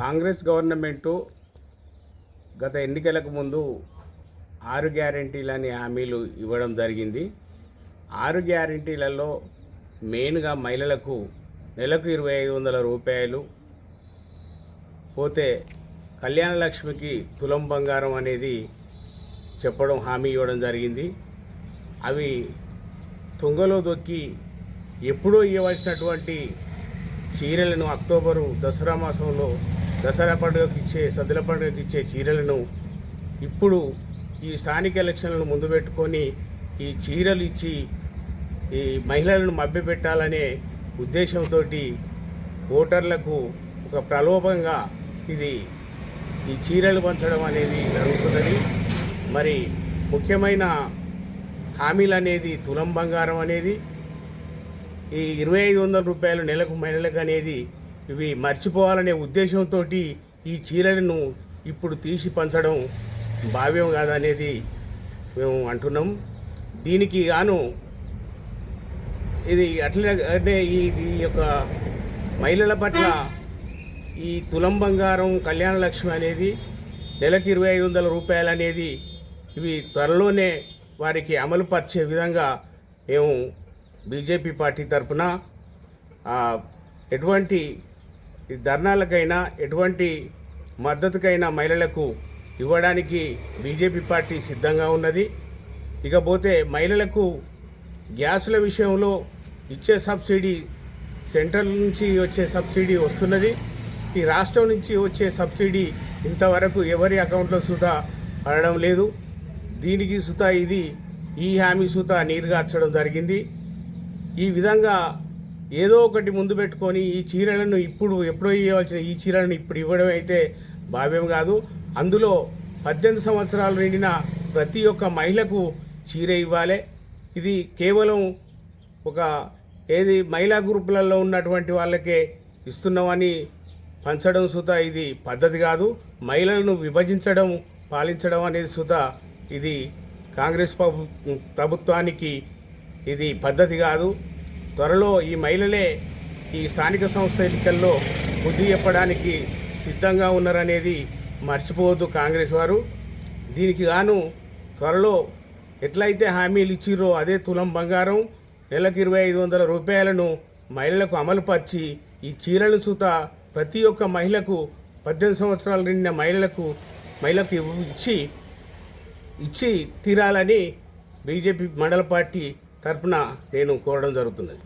Congress government గత ఎన్నికలకు ముందు ఆరు గ్యారంటీలని హామీలు ఇవ్వడం జరిగింది. ఆరు గ్యారంటీలలో మెయిన్గా మహిళలకు నెలకు ఇరవై ఐదు వందల రూపాయలు పోతే కళ్యాణ లక్ష్మికి తులం బంగారం అనేది చెప్పడం హామీ ఇవ్వడం జరిగింది. అవి తుంగలో దొక్కి ఎప్పుడో ఇవ్వవలసినటువంటి చీరలను అక్టోబరు దసరా మాసంలో దసరా పండుగకి ఇచ్చే సద్దుల పండుగకి ఇచ్చే చీరలను ఇప్పుడు ఈ స్థానిక ఎలక్షన్లను ముందు పెట్టుకొని ఈ చీరలు ఇచ్చి ఈ మహిళలను మభ్యపెట్టాలనే ఉద్దేశంతో ఓటర్లకు ఒక ప్రలోభంగా ఇది ఈ చీరలు పంచడం అనేది జరుగుతున్నది. మరి ముఖ్యమైన హామీలు అనేది తులం బంగారం అనేది ఈ ఇరవై ఐదు వందల రూపాయలు నెలకు మహిళలకు అనేది ఇవి మర్చిపోవాలనే ఉద్దేశంతో ఈ చీరలను ఇప్పుడు తీసి పంచడం భావ్యం కాదనేది మేము అంటున్నాం. దీనికి గాను ఇది అట్లనే అంటే ఈ యొక్క మహిళల పట్ల ఈ తులం బంగారం కళ్యాణ లక్ష్మి అనేది నెలకి ఇరవై ఐదు వందల రూపాయలు అనేది ఇవి త్వరలోనే వారికి అమలు పరిచే విధంగా మేము బీజేపీ పార్టీ తరఫున ఎటువంటి ఈ ధర్నాలకైనా ఎటువంటి మద్దతుకైనా మహిళలకు ఇవ్వడానికి బీజేపీ పార్టీ సిద్ధంగా ఉన్నది. ఇకపోతే మహిళలకు గ్యాసుల విషయంలో ఇచ్చే సబ్సిడీ సెంట్రల్ నుంచి వచ్చే సబ్సిడీ వస్తున్నది. ఈ రాష్ట్రం నుంచి వచ్చే సబ్సిడీ ఇంతవరకు ఎవరి అకౌంట్లో సుతా పడడం లేదు. దీనికి సుత ఇది ఈ హామీ సుత నీరుగార్చడం జరిగింది. ఈ విధంగా ఏదో ఒకటి ముందు పెట్టుకొని ఈ చీరలను ఇప్పుడు ఎప్పుడో ఇవ్వాల్సిన ఈ చీరలను ఇప్పుడు ఇవ్వడం అయితే భావ్యం కాదు. అందులో పద్దెనిమిది సంవత్సరాలు నిండిన ప్రతి ఒక్క మహిళకు చీర ఇవ్వాలి. ఇది కేవలం ఒక ఏది మహిళా గ్రూపులలో ఉన్నటువంటి వాళ్ళకే ఇస్తున్నామని పంచడం సుత ఇది పద్ధతి కాదు. మహిళలను విభజించడం పాలించడం అనేది సుత ఇది కాంగ్రెస్ ప్రభు ప్రభుత్వానికి ఇది పద్ధతి కాదు. త్వరలో ఈ మహిళలే ఈ స్థానిక సంస్థ ఎన్నికల్లో బుద్ధి చెప్పడానికి సిద్ధంగా ఉన్నారనేది మర్చిపోవద్దు కాంగ్రెస్ వారు. దీనికి గాను త్వరలో ఎట్లయితే హామీలు ఇచ్చిర్రో అదే తులం బంగారం నెలకు ఇరవై ఐదు వందల రూపాయలను మహిళలకు అమలుపరిచి ఈ చీరలు సూత ప్రతి ఒక్క మహిళకు పద్దెనిమిది సంవత్సరాలు నిండిన మహిళలకు మహిళకు ఇచ్చి ఇచ్చి తీరాలని బీజేపీ మండల పార్టీ తరఫున నేను కోరడం జరుగుతున్నది.